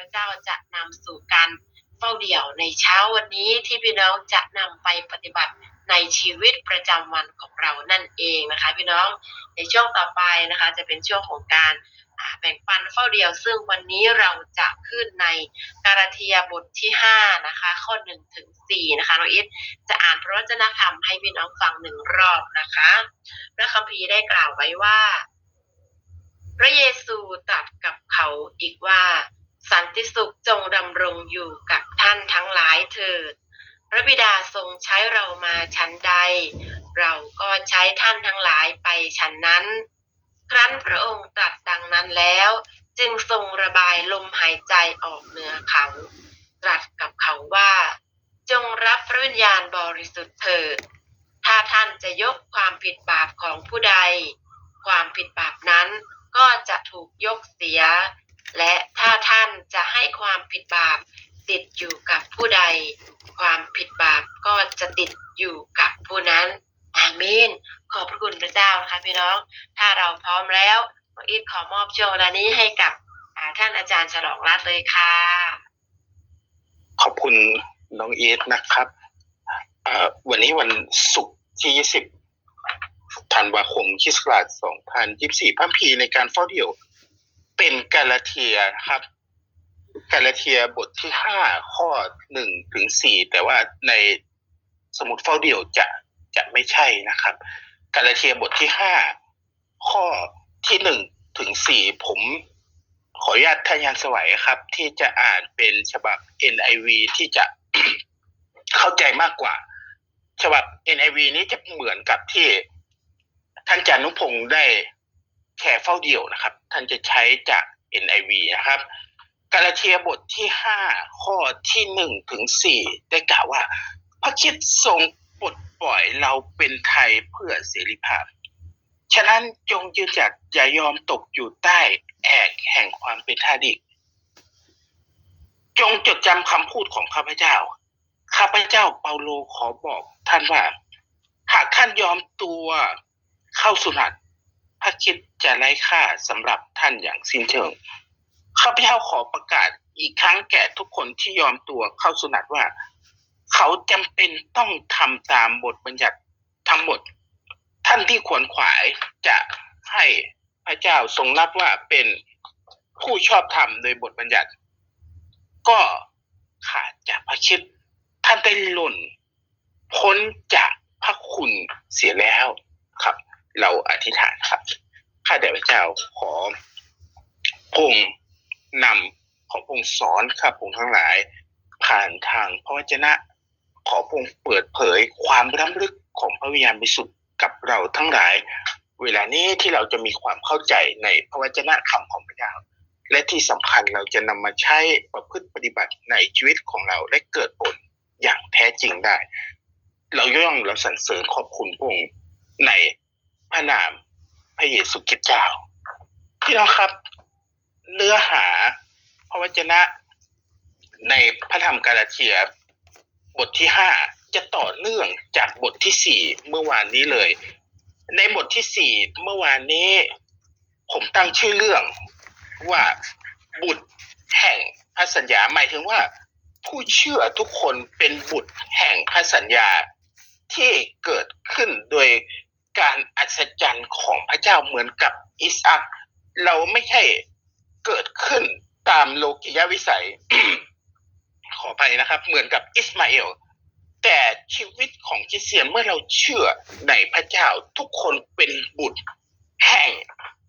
ระเจ้าจะนำสู่การเฝ้าเดี่ยวในเช้าวันนี้ที่พี่น้องจะนำไปปฏิบัติในชีวิตประจำวันของเรานั่นเองนะคะ พี่น้องในช่วงต่อไปนะคะ จะเป็นช่วงของการแบ่งปันเฝ้าเดี่ยวซึ่งวันนี้เราจะขึ้นในกาลาเทียบทที่ 5 นะคะ ข้อ1ถึง4นะคะน้องอิทจะอ่านพระวจนะธรรมให้พี่น้องฟังหนึ่งรอบนะคะ พระคัมภีร์ได้กล่าวไว้ว่า พระเยซูตรัสกับเขาอีกว่า สันติสุขจงดำรงอยู่กับท่านทั้งหลายเถิด พระบิดาทรงใช้เรามาชั้นใด เราก็ใช้ท่านทั้งหลายไปชั้นนั้น ครั้นพระองค์ตรัสดังนั้นแล้ว จึงทรงระบายลมหายใจออกเหนือเขา ตรัสกับเขาว่า จงรับพระวิญญาณบริสุทธิ์เถิด ถ้าท่านจะยกความผิดบาปของผู้ใด ความผิดบาปนั้นก็จะถูกยกเสีย และถ้าท่านจะให้ความผิดบาปติดอยู่กับผู้ใด ความผิดบาปก็จะติดอยู่กับผู้นั้น อาเมน ขอบพระคุณพระเจ้านะคะพี่น้อง ถ้าเราพร้อมแล้วมออีทขอมอบช่วงเวลานี้ให้กับท่านอาจารย์ฉลองรัตเลยค่ะ ขอบคุณน้องอีทนะครับ วันนี้วันศุกร์ที่ 20ธันวาคมคริสต์ศักราช2024พัมภีในการเฝ้าเดี่ยว เป็นกาลาเทียครับกาลาเทียบทที่5ข้อ1ถึง4แต่ว่าในสมุดเฝ้าเดี่ยวจะจะไม่ใช่นะครับ กาลาเทียบทที่5ข้อที่1ถึง4ผมขออนุญาตทายานสวัยครับ ที่จะอ่านเป็นฉบับ NIV ที่จะเข้าใจมากกว่า ฉบับ NIV นี้จะเหมือนกับที่ท่านจานุพงศ์ได้แชร์เฝ้าเดี่ยวนะครับ ท่านจะใช้จาก NIV นะครับ กาลาเทียบทที่ห้าข้อที่หนึ่งถึงสี่ได้กล่าวว่า พระคิดทรงปลดปล่อยเราเป็นไทยเพื่อเสรีภาพ ฉะนั้นจงยืนจัดอย่ายอมตกอยู่ใต้แอกแห่งความเป็นทาสอีก จงจดจำคำพูดของข้าพเจ้า ข้าพเจ้าเปาโลขอบอกท่านว่า หากท่านยอมตัวเข้าสุนัต พระคิดจะไร้ค่าสำหรับท่านอย่างสิ้นเชิงข้าพเจ้าขอประกาศอีกครั้งแก่ทุกคนที่ยอมตัวเข้าสุนัตว่า เขาจำเป็นต้องทำตามบทบัญญัติทั้งหมด ท่านที่ขวนขวายจะให้พระเจ้าทรงรับว่าเป็นผู้ชอบธรรมโดยบทบัญญัติ ก็ขาดจากพระคิดท่านได้หล่นพ้นจากพระคุณเสียแล้วครับ เราอธิษฐานครับข้าแต่พระเจ้าขอพงนำขอพงสอนข้าพงทั้งหลาย ผ่านทางพระวจนะ ขอพงเปิดเผยความล้ำลึกของพระวิญญาณบริสุทธิ์กับเราทั้งหลาย เวลานี้ที่เราจะมีความเข้าใจในพระวจนะคำของพระเจ้าและที่สำคัญเราจะนำมาใช้ประพฤติปฏิบัติในชีวิตของเราและเกิดผลอย่างแท้จริงได้ เราย่องเราสรรเสริญขอบคุณพระองค์ใน พระนามพระเยซูคริสต์เจ้าพี่น้องครับ เนื้อหาพระวจนะในพระธรรมกาลาเทียบทที่ห้าจะต่อเนื่องจากบทที่สี่เมื่อวานนี้เลย ในบทที่สี่เมื่อวานนี้ ผมตั้งชื่อเรื่องว่าบุตรแห่งพระสัญญาหมายถึงว่า ผู้เชื่อทุกคนเป็นบุตรแห่งพระสัญญาที่เกิดขึ้นโดย การอัศจรรย์ของพระเจ้าเหมือนกับอิสอัคเราไม่ใช่เกิดขึ้นตามโลกิยวิสัย ขอไปนะครับ เหมือนกับอิสมาเอลแต่ชีวิตของคริสเตียนเมื่อเราเชื่อในพระเจ้าทุกคนเป็นบุตรแห่ง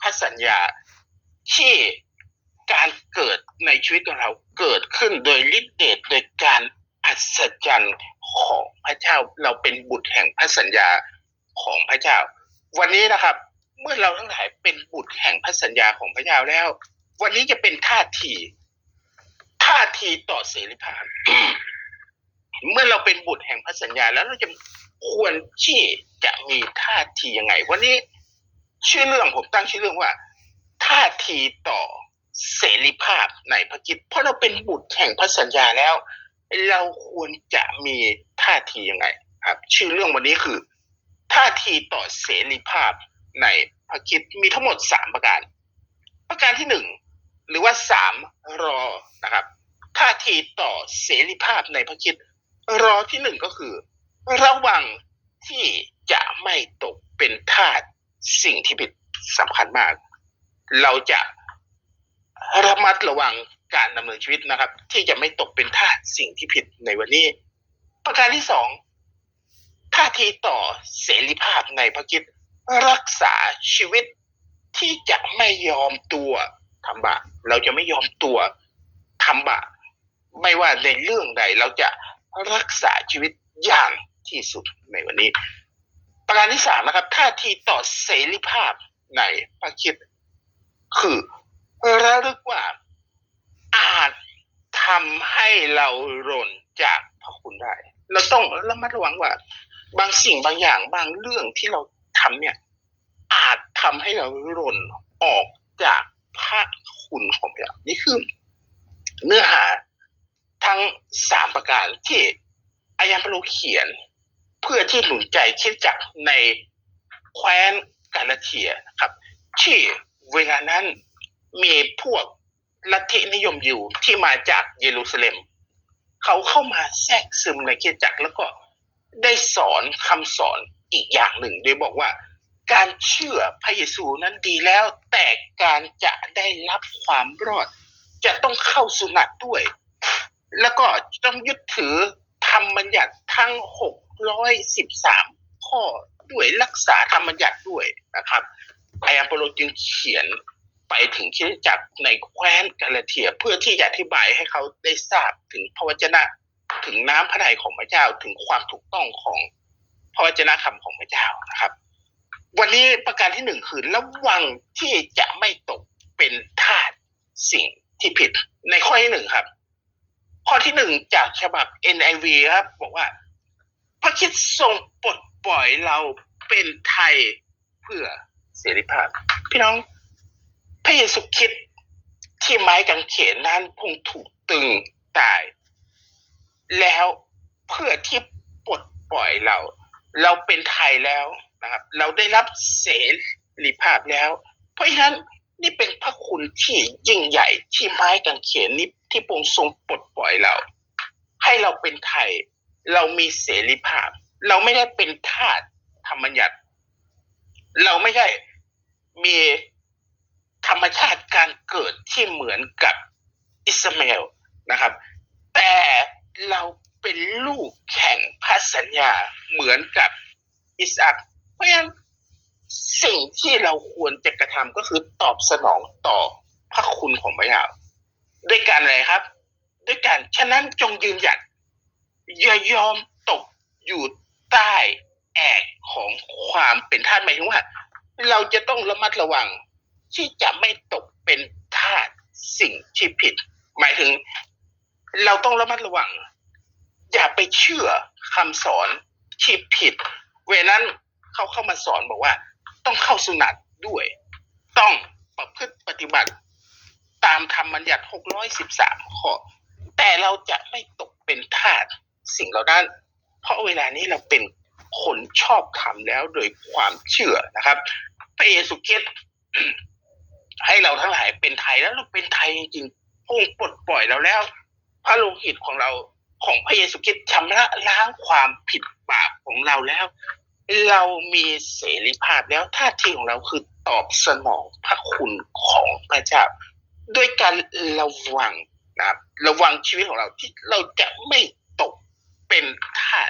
พระสัญญา ที่การเกิดในชีวิตของเราเกิดขึ้นโดยฤทธิเดชโดยการอัศจรรย์ของพระเจ้าเราเป็นบุตรแห่งพระสัญญา ของพระเจ้า วันนี้นะครับ เมื่อเราทั้งหลายเป็นบุตรแห่งพระสัญญาของพระเจ้าแล้ว วันนี้จะเป็นท่าทีท่าทีต่อเสรีภาพ เมื่อเราเป็นบุตรแห่งพระสัญญาแล้วเราจะควรที่จะมีท่าทียังไง วันนี้ชื่อเรื่องผมตั้งชื่อเรื่องว่า ท่าทีต่อเสรีภาพในพระกิจเพราะเราเป็นบุตรแห่งพระสัญญาแล้ว เราควรจะมีท่าทียังไง ครับ ชื่อเรื่องวันนี้คือ ท่าทีต่อเสรีภาพในพระกิจมีทั้งหมดสามประการ ประการที่หนึ่งหรือว่าสามรอนะครับ ท่าทีต่อเสรีภาพในพระคิดรอที่หนึ่งก็คือ ระวังที่จะไม่ตกเป็นทาสสิ่งที่ผิดสำคัญมาก เราจะระมัดระวังการดำเนินชีวิตนะครับ ที่จะไม่ตกเป็นทาสสิ่งที่ผิดในวันนี้ ประการที่สอง ท่าทีต่อเสรีภาพในพระคิดรักษาชีวิตที่จะไม่ยอมตัวทำบาปเราจะไม่ยอมตัวทำบาปไม่ว่าในเรื่องใดเราจะรักษาชีวิตอย่างที่สุดในวันนี้ ประการที่สามนะครับท่าทีต่อเสรีภาพในพระคิดคือระลึกว่าอาจทำให้เราหล่นจากพระคุณได้ เราต้องระมัดระวังว่า บางสิ่งบางอย่างบางเรื่องที่เราทำเนี่ย อาจทำให้เราหล่นออกจากพระคุณของพระเจ้านี่คือเนื้อหาทั้งสามประการที่อาจารย์ปโลเขียน เพื่อที่หนุนใจคิดจักในแคว้นกาลาเทียนะครับ ที่เวลานั้นมีพวกลัทธินิยมอยิวที่มาจากเยรูซาเล็ม เขาเข้ามาแทรกซึมในคริสตจักแล้วก็ ได้สอนคำสอนอีกอย่างหนึ่งโดยบอกว่า การเชื่อพระเยซูนั้นดีแล้ว แต่การจะได้รับความรอด จะต้องเข้าสุนัตด้วย แล้วก็ต้องยึดถือธรรมบัญญัติทั้ง613ข้อด้วยรักษาธรรมบัญญัติด้วยนะครับไออัมโปโลจึงเขียนไปถึงคริสตจักในแคว้นกาลาเทียเพื่อที่จะอธิบายให้เขาได้ทราบถึงพระวจนะ ถึงน้ำพระทัยของพระเจ้าถึงความถูกต้องของพระวจนะคำของพระเจ้านะครับ วันนี้ประการที่หนึ่งคือระวังที่จะไม่ตกเป็นทาสสิ่งที่ผิดในข้อที่หนึ่งครับ ข้อที่หนึ่งจากฉบับ NIV ครับ บอกว่า พระคิดทรงปลดปล่อยเราเป็นไทยเพื่อเสรีภาพ พี่น้องพระเยซูคริสต์ที่ไม้กางเขนนั้นคงถูกตึงตาย แล้วเพื่อที่ปลดปล่อยเรา เราเป็นไทยแล้วนะครับ เราได้รับเสรีภาพแล้ว เพราะฉะนั้นนี่เป็นพระคุณที่ยิ่งใหญ่ที่ไม้กางเขนนี้ที่พระองค์ทรงปลดปล่อยเรา ให้เราเป็นไทย เรามีเสรีภาพ เราไม่ได้เป็นทาสธรรมญัติ เราไม่ได้มีธรรมชาติการเกิดที่เหมือนกับอิสมาเอลนะครับ แต่ เราเป็นลูกแข่งพระสัญญาเหมือนกับอิสอัคเพราะฉะนั้นสิ่งที่เราควรจะกระทำก็คือตอบสนองต่อพระคุณของพระเจ้าด้วยการอะไรครับ ด้วยการฉะนั้นจงยืนหยัดอย่ายอมตกอยู่ใต้แอกของความเป็นทาสหมายถึงว่า เราจะต้องระมัดระวังที่จะไม่ตกเป็นทาสสิ่งที่ผิด หมายถึง เราต้องระมัดระวัง อย่าไปเชื่อคำสอนที่ผิด เวลานั้นเขาเข้ามาสอนบอกว่า ต้องเข้าสุนัตด้วย ต้องประพฤติปฏิบัติ ตามธรรมบัญญัติ613ข้อแต่เราจะไม่ตกเป็นทาสสิ่งเหล่านั้น เพราะเวลานี้เราเป็นคนชอบธรรมแล้วโดยความเชื่อนะครับพระเยซูคริสต์ให้เราทั้งหลายเป็นไทยแล้วเราเป็นไทยจริงพงปลดปล่อยเราแล้ว พระโลหิตของเราของพระเยซูคริสต์ชำระล้างความผิดบาปของเราแล้ว เรามีเสรีภาพแล้วท่าทีของเราคือตอบสนองพระคุณของพระเจ้า ด้วยการระวังนะครับระวังชีวิตของเราที่เราจะไม่ตกเป็นทาส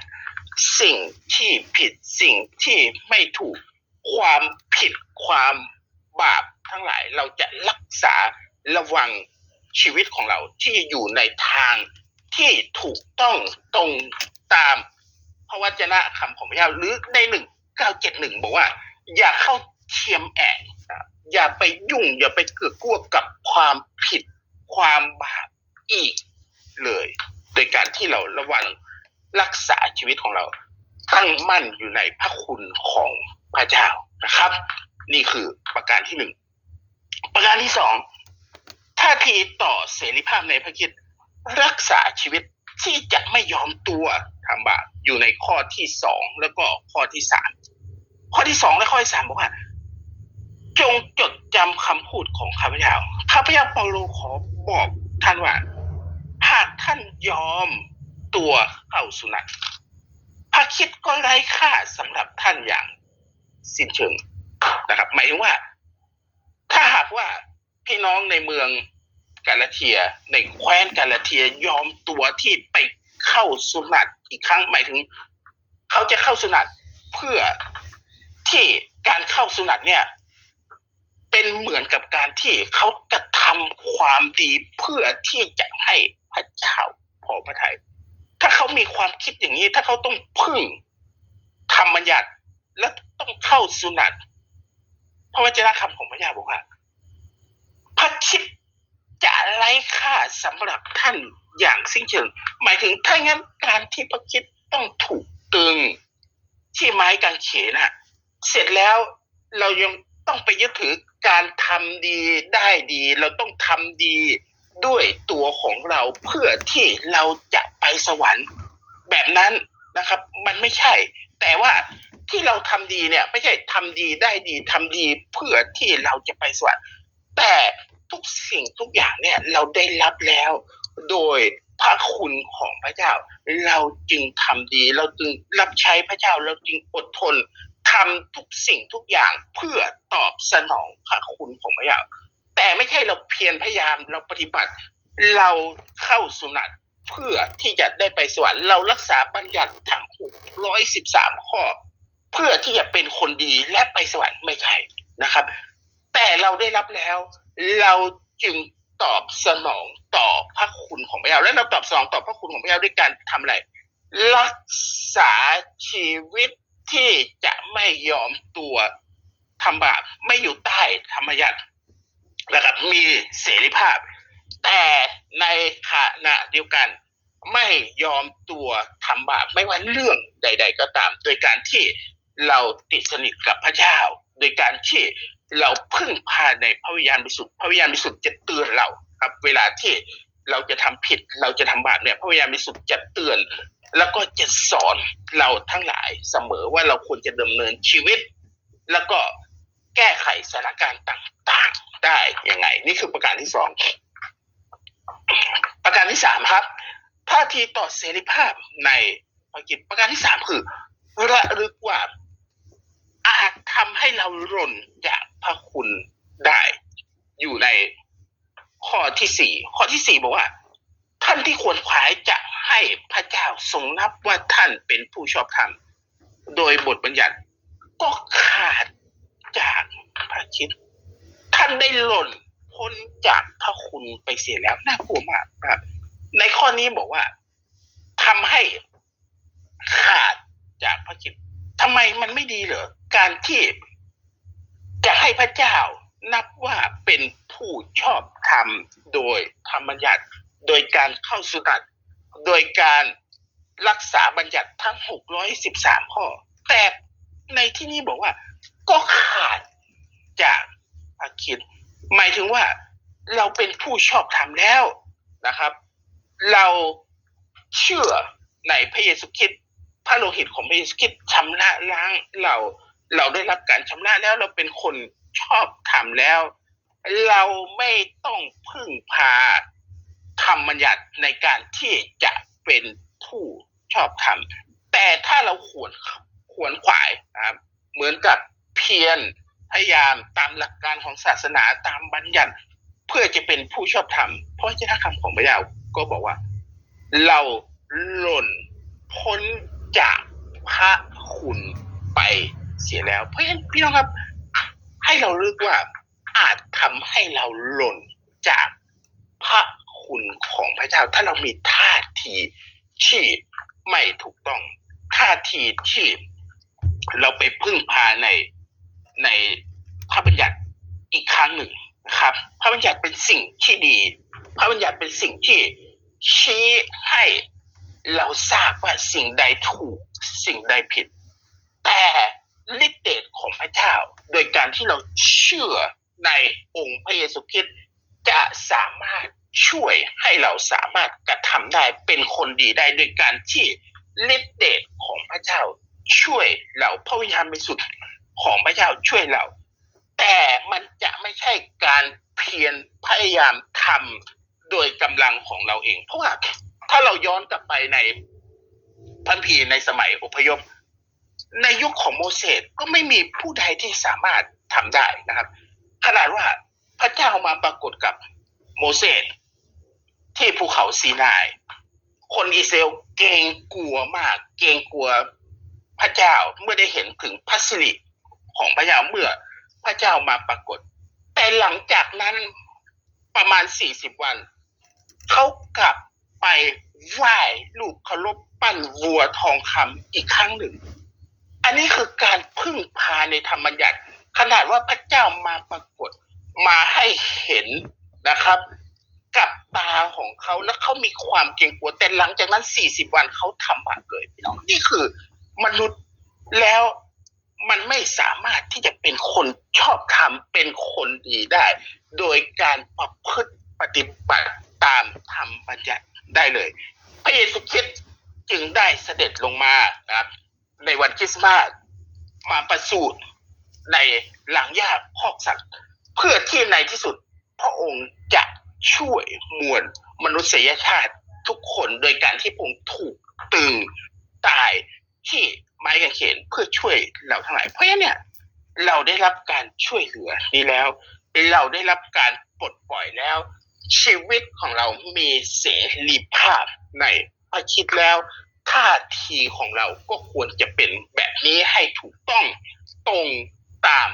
สิ่งที่ผิดสิ่งที่ไม่ถูกความผิดความบาปทั้งหลายเราจะรักษาระวัง ชีวิตของเราที่อยู่ในทางที่ถูกต้องตรงตามพระวจนะคำของพระเจ้าหรือในหนึ่งเก้าเจ็ดหนึ่งบอกว่า อย่าเข้าเทียมแอกนะอย่าไปยุ่ง อย่าไปเกือกกลัวกับความผิดความบาปอีกเลย โดยการที่เราระวังรักษาชีวิตของเรา ตั้งมั่นอยู่ในพระคุณของพระเจ้านะครับ นี่คือประการที่หนึ่งประการที่สอง ท่าทีต่อเสรีภาพในพระคิดรักษาชีวิตที่จะไม่ยอมตัวทำบาปอยู่ในข้อที่สองแล้วก็ข้อที่สามข้อที่สองและข้อที่สามบอกว่า จงจดจำคำพูดของข้าพเจ้าข้าพเจ้าเปาโลขอบอกท่านว่า หากท่านยอมตัวเข้าสุนัตพระคิดก็ไร้ค่าสำหรับท่านอย่างสิ้นเชิงนะครับ หมายถึงว่า ถ้าหากว่าพี่น้องในเมือง กาลาเทีย ในแคว้นกาลาเทียยอมตัวที่ไปเข้าสุนัตอีกครั้งหมายถึง เขาจะเข้าสุนัตเพื่อที่การเข้าสุนัตเนี่ย เป็นเหมือนกับการที่เขากระทำความดีเพื่อที่จะให้พระเจ้าพอพระทัยถ้าเขามีความคิดอย่างนี้ ถ้าเขาต้องพึ่งธรรมบัญญัติและต้องเข้าสุนัตพระวจนะคำของพระเจ้าบอกว่าพระคิด จะไร้ค่าสำหรับท่านอย่างสิ้นเชิง หมายถึงถ้างั้นการที่พระคิดต้องถูกตึงที่ไม้กางเขนอะเสร็จแล้วเรายังต้องไปยึดถือการทำดีได้ดี เราต้องทำดีด้วยตัวของเราเพื่อที่เราจะไปสวรรค์แบบนั้นนะครับ มันไม่ใช่ แต่ว่าที่เราทำดีเนี่ย ไม่ใช่ทำดีได้ดีทำดีเพื่อที่เราจะไปสวรรค์แต่ ทุกสิ่งทุกอย่างเนี่ยเราได้รับแล้ว โดยพระคุณของพระเจ้า เราจึงทำดี เราจึงรับใช้พระเจ้าเราจึงอดทนทำทุกสิ่งทุกอย่างเพื่อตอบสนองพระคุณของพระเจ้าแต่ไม่ใช่เราเพียรพยายามเราปฏิบัติ เราเข้าสุนัตเพื่อที่จะได้ไปสวรรค์เรารักษาบัญญัติทั้ง613ข้อ เพื่อที่จะเป็นคนดีและไปสวรรค์ไม่ใช่นะครับ แต่เราได้รับแล้ว เราจึงตอบสนองต่อพระคุณของพระเจ้าและเราตอบสนองต่อพระคุณของพระเจ้าด้วยการทำอะไร รักษาชีวิตที่จะไม่ยอมตัวทำบาปไม่อยู่ใต้ธรรมยัตินะครับมีเสรีภาพ แต่ในขณะเดียวกัน ไม่ยอมตัวทำบาปไม่ว่าเรื่องใด ๆ ก็ตาม โดยการที่เราติดสนิทกับพระเจ้า โดยการที่ เราพึ่งพาในพระวิญญาณบริสุทธิ์พระวิญญาณบริสุทธิ์จะเตือนเราครับ เวลาที่เราจะทำผิดเราจะทำบาปเนี่ยพระวิญญาณบริสุทธิ์จะเตือน แล้วก็จะสอนเราทั้งหลายเสมอว่าเราควรจะดำเนินชีวิต แล้วก็แก้ไขสถานการณ์ต่าง ๆ ได้ยังไง นี่คือประการที่สองประการที่สามครับท่าทีต่อเสรีภาพในภารกิจประการที่สามคือระลึกว่าอาจทำให้เราหล่นจาก พระคุณได้อยู่ในข้อที่สี่ข้อที่สี่บอกว่า ท่านที่ควรขวายจะให้พระเจ้าทรงนับว่าท่านเป็นผู้ชอบธรรม โดยบทบัญญัติก็ขาดจากพระคิดท่านได้หล่นพ้นจากพระคุณไปเสียแล้วน่ากลัวมากครับ ในข้อนี้บอกว่าทำให้ขาดจากพระคิดทำไมมันไม่ดีเหรอการที่ จะให้พระเจ้านับว่าเป็นผู้ชอบธรรมโดยธรรมบัญญัติ โดยการเข้าสุนัตโดยการรักษาบัญญัติทั้ง 613 ข้อ แต่ในที่นี้บอกว่าก็ขาดจากอาคิดหมายถึงว่าเราเป็นผู้ชอบธรรมแล้วนะครับ เราเชื่อในพระเยซูคริสต์พระโลหิตของพระเยซูคริสต์ชำระล้างเรา เราได้รับการชำระแล้วเราเป็นคนชอบธรรมแล้ว เราไม่ต้องพึ่งพาธรรมบัญญัติในการที่จะเป็นผู้ชอบธรรมแต่ถ้าเราขวนขวนขวายนะครับเหมือนกับเพียรพยายามตามหลักการของศาสนาตามบัญญัติเพื่อจะเป็นผู้ชอบธรรมเพราะเจ้าคำของพระเจ้าก็บอกว่า เราหล่นพ้นจากพระคุณไป เสียแล้ว เพราะฉะนั้นพี่น้องครับ ให้เราเลือกว่าอาจทำให้เราหล่นจากพระคุณของพระเจ้า ถ้าเรามีท่าทีที่ไม่ถูกต้องท่าทีที่เราไปพึ่งพาในในพระบัญญัติอีกครั้งหนึ่งนะครับ พระบัญญัติเป็นสิ่งที่ดี พระบัญญัติเป็นสิ่งที่ชี้ให้เราทราบว่าสิ่งใดถูกสิ่งใดผิด แต่ ฤทธิเดชของพระเจ้า โดยการที่เราเชื่อในองค์พระเยซูคริสต์จะสามารถช่วยให้เราสามารถกระทำได้เป็นคนดีได้โดยการที่ฤทธิเดชของพระเจ้าช่วยเราพระวิญญาณบริสุทธิ์ของพระเจ้าช่วยเรา แต่มันจะไม่ใช่การเพียรพยายามทำโดยกำลังของเราเอง เพราะว่าถ้าเราย้อนกลับไปในพันพีในสมัยอพยพ ในยุคของโมเสสก็ไม่มีผู้ใดที่สามารถทำได้นะครับ ขนาดว่าพระเจ้ามาปรากฏกับโมเสสที่ภูเขาซีนาย คนอิสราเอลเกรงกลัวมาก เกรงกลัวพระเจ้าเมื่อได้เห็นถึงพระสิริของพระเจ้าเมื่อพระเจ้ามาปรากฏ แต่หลังจากนั้นประมาณสี่สิบวัน เขากลับไปไหว้รูปเคารพปั้นวัวทองคำอีกครั้งหนึ่ง อันนี้คือการพึ่งพาในธรรมบัญญัติ ขนาดว่าพระเจ้ามาปรากฏมาให้เห็นนะครับ กับตาของเขาแล้วเขามีความเกรงกลัวแต่หลังจากนั้น40วันเขาทำบาปเลยพี่น้องนี่คือมนุษย์แล้วมันไม่สามารถที่จะเป็นคนชอบธรรมเป็นคนดีได้ โดยการประพฤติปฏิบัติตามธรรมบัญญัติได้เลย พระเยซูคริสต์จึงได้เสด็จลงมานะครับ ในวันคริสต์มาสมาประสูติในหลังหญ้าคอกสัตว์เพื่อที่ในที่สุดพระองค์จะช่วยมวลมนุษยชาติทุกคนโดยการที่พระองค์ถูกตึงตายที่ไม้กางเขนเพื่อช่วยเราทั้งหลายเพราะฉะนั้นเนี่ยเราได้รับการช่วยเหลือนี้แล้ว เราได้รับการปลดปล่อยแล้ว ชีวิตของเรามีเสรีภาพในพระคิดแล้ว ท่าทีของเราก็ควรจะเป็นแบบนี้ให้ถูกต้องตรงตาม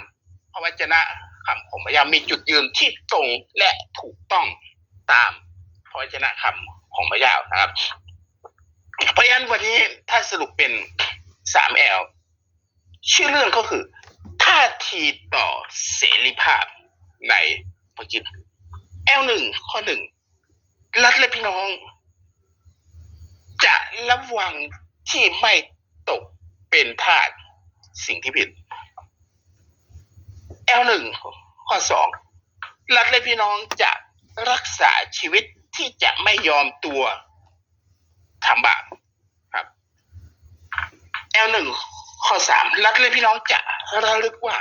พระวจนะคำของพระยามีจุดยืนที่ตรงและถูกต้องตามพระวจนะคำของพระยานะครับ เพราะฉะนั้นวันนี้ถ้าสรุปเป็นสามแอลชื่อเรื่องก็คือ ท่าทีต่อเสรีภาพในพระคิดแอลหนึ่งข้อหนึ่งรัฐและพี่น้อง จะระวังที่ไม่ตกเป็นทาสสิ่งที่ผิดแอลหนึ่งข้อสองรัฐและพี่น้องจะรักษาชีวิตที่จะไม่ยอมตัวทำบาปครับแอลหนึ่งข้อสามรัฐและพี่น้องจะระลึกว่า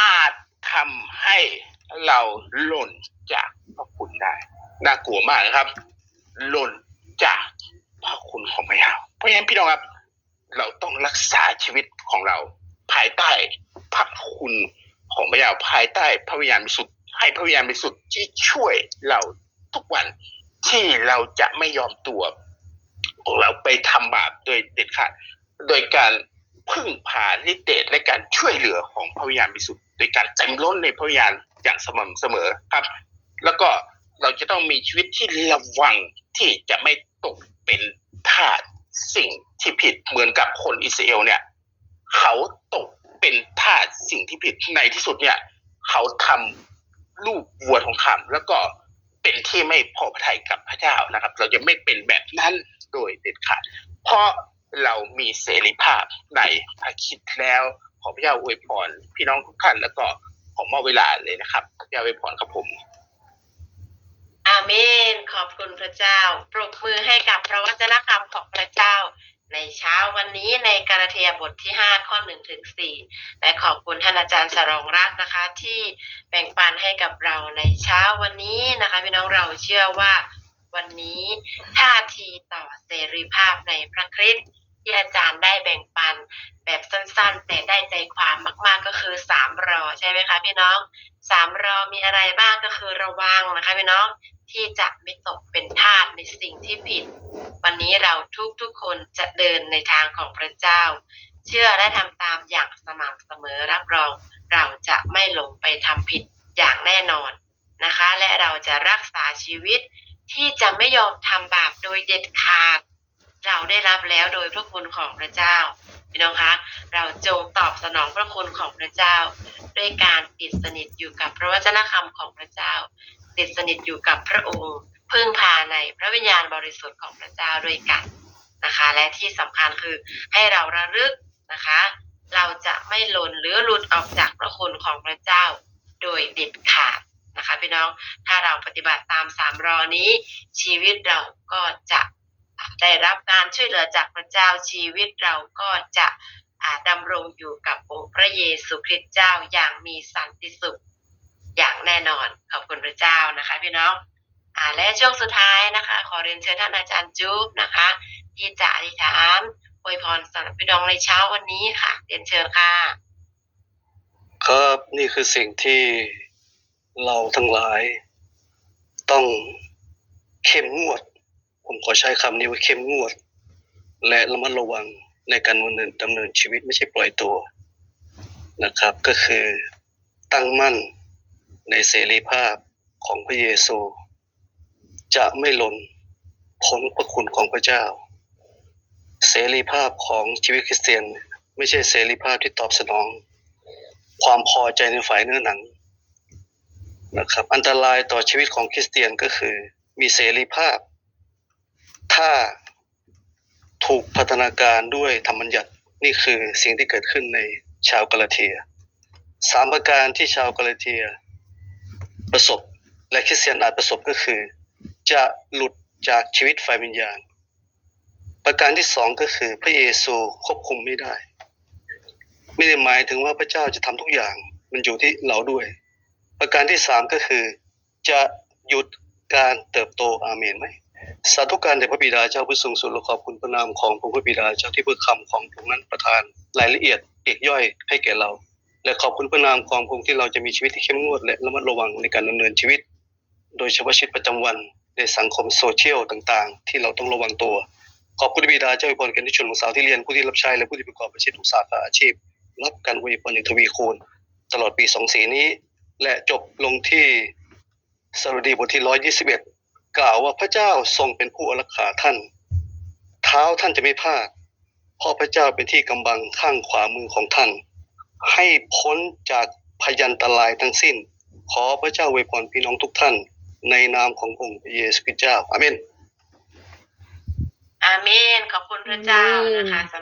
อาจทำให้เราหล่นจากพระคุณได้ น่ากลัวมากนะครับ หล่น จากพระคุณของพระเจ้าเพราะฉะนั้นพี่น้องครับ เราต้องรักษาชีวิตของเรา ภายใต้พระคุณของพระเจ้าภายใต้พระวิญญาณบริสุทธิ์ให้พระวิญญาณบริสุทธิ์ที่ช่วยเราทุกวันที่เราจะไม่ยอมตัวของเราไปทำบาปโดยเด็ดขาดโดยการพึ่งพาฤทธิเดชและการช่วยเหลือของพระวิญญาณบริสุทธิ์โดยการเต็มล้นในพระวิญญาณอย่างสม่ำเสมอครับ แล้วก็เราจะต้องมีชีวิตที่ระวังที่จะไม่ ตกเป็นทาสสิ่งที่ผิดเหมือนกับคนอิสราเอลเนี่ย เขาตกเป็นทาสสิ่งที่ผิดในที่สุดเนี่ย เขาทำลูกวัวทองคำแล้วก็เป็นที่ไม่พอพระทัยกับพระเจ้านะครับ เราจะไม่เป็นแบบนั้นโดยเด็ดขาดเพราะเรามีเสรีภาพในพระคิดแล้ว ขอพระเจ้าอวยพรพี่น้องทุกท่านแล้วก็ขอมอบเวลาเลยนะครับพระเจ้าอวยพรครับผม อาเมน ขอบคุณพระเจ้า ปรบมือให้กับพระวจนะคำของพระเจ้า ในเช้าวันนี้ในกาลาเทียบทที่ 5 ข้อ1ถึง4และขอบคุณท่านอาจารย์สรองรักนะคะ ที่แบ่งปันให้กับเราในเช้าวันนี้นะคะพี่น้องเราเชื่อว่าวันนี้ท่าทีต่อเสรีภาพในพระคริสต์ ที่อาจารย์ได้แบ่งปันแบบสั้นๆ แต่ได้ใจความมาก ๆก็คือสามรอใช่ไหมคะพี่น้องสามรอมีอะไรบ้างก็คือระวังนะคะพี่น้องที่จะไม่ตกเป็นทาสในสิ่งที่ผิด วันนี้เราทุกๆคนจะเดินในทางของพระเจ้า เชื่อและทำตามอย่างสม่ำเสมอรับรองเราจะไม่หลงไปทำผิดอย่างแน่นอนนะคะ และเราจะรักษาชีวิตที่จะไม่ยอมทำบาปโดยเด็ดขาด เราได้รับแล้วโดยพระคุณของพระเจ้าพี่น้องคะเราจงตอบสนองพระคุณของพระเจ้า ด้วยการติดสนิทอยู่กับพระวจนะคำของพระเจ้า ติดสนิทอยู่กับพระองค์พึ่งพาในพระวิญญาณบริสุทธิ์ของพระเจ้าด้วยกันนะคะ และที่สำคัญคือให้เราระลึกนะคะ เราจะไม่หล่นหรือหลุดออกจากพระคุณของพระเจ้า โดยเด็ดขาดนะคะพี่น้องถ้าเราปฏิบัติตามสามรอนี้ ชีวิตเราก็จะ ได้รับการช่วยเหลือจากพระเจ้าชีวิตเราก็จะดำรงอยู่กับองค์พระเยซูคริสต์เจ้าอย่างมีสันติสุขอย่างแน่นอนขอบคุณพระเจ้านะคะ พี่น้องอและช่วงสุดท้ายนะคะ ขอเรียนเชิญท่านอาจารย์จุ๊บนะคะ ที่จะอธิษฐานอวยพรสำหรับพี่น้องในเช้าวันนี้ค่ะ เรียนเชิญค่ะครับนี่คือสิ่งที่เราทั้งหลาย ต้องเข้มงวด ผมขอใช้คำนี้ว่าเข้มงวด และระมัดระวังในการดำเนินดำเนินชีวิตไม่ใช่ปล่อยตัวนะครับ ก็คือตั้งมั่นในเสรีภาพของพระเยซู จะไม่หล่นพ้นพระคุณของพระเจ้า เสรีภาพของชีวิตคริสเตียน ไม่ใช่เสรีภาพที่ตอบสนอง ความพอใจในฝ่ายเนื้อหนังนะครับ อันตรายต่อชีวิตของคริสเตียนก็คือมีเสรีภาพ ถ้าถูกพัฒนาการด้วยธรรมบัญญัตินี่คือสิ่งที่เกิดขึ้นในชาวกาลาเทียสามประการที่ชาวกาลาเทีย ประสบและคริสเตียนอาจประสบก็คือ จะหลุดจากชีวิตฝ่ายวิญญาณ ประการที่สองก็คือพระเยซูควบคุมไม่ได้ ไม่ได้หมายถึงว่าพระเจ้าจะทำทุกอย่างมันอยู่ที่เราด้วย ประการที่สามก็คือ จะหยุดการเติบโตอาเมนไหม สาธุการแด่พระบิดาเจ้าผู้ทรงสุดแลขอบคุณพระนามของพระผู้บิดาเจ้าที่เพื่อคำของพระองค์นั้นประทานรายละเอียดเอกย่อยให้แก่เรา และขอบคุณพระนามของพระองค์ที่เราจะมีชีวิตที่เข้มงวดและระมัดระวังในการดำเนินชีวิต โดยเฉพาะชีวิตประจำวันในสังคมโซเชียลต่างๆ ที่เราต้องระวังตัว ขอบคุณพระบิดาเจ้าอวยพรแก่ที่ชนของสาวที่เรียนผู้ที่รับใช้และผู้ที่ประกอบอาชีพทุกสาขาอาชีพ รับการอวยพรอย่างทวีคูณ ตลอดปี24นี้ และจบลงที่สรุดีบทที่121 กล่าวว่าพระเจ้าทรงเป็นผู้อารักขาท่าน เท้าท่านจะไม่พลาดเพราะพระเจ้าเป็นที่กำบังข้างขวามือของท่าน ให้พ้นจากพยันตรายทั้งสิ้น ขอพระเจ้าอวยพรพี่น้องทุกท่าน ในนามขององค์เยซูคริสต์เจ้าอาเมนอาเมนขอบคุณพระเจ้านะคะ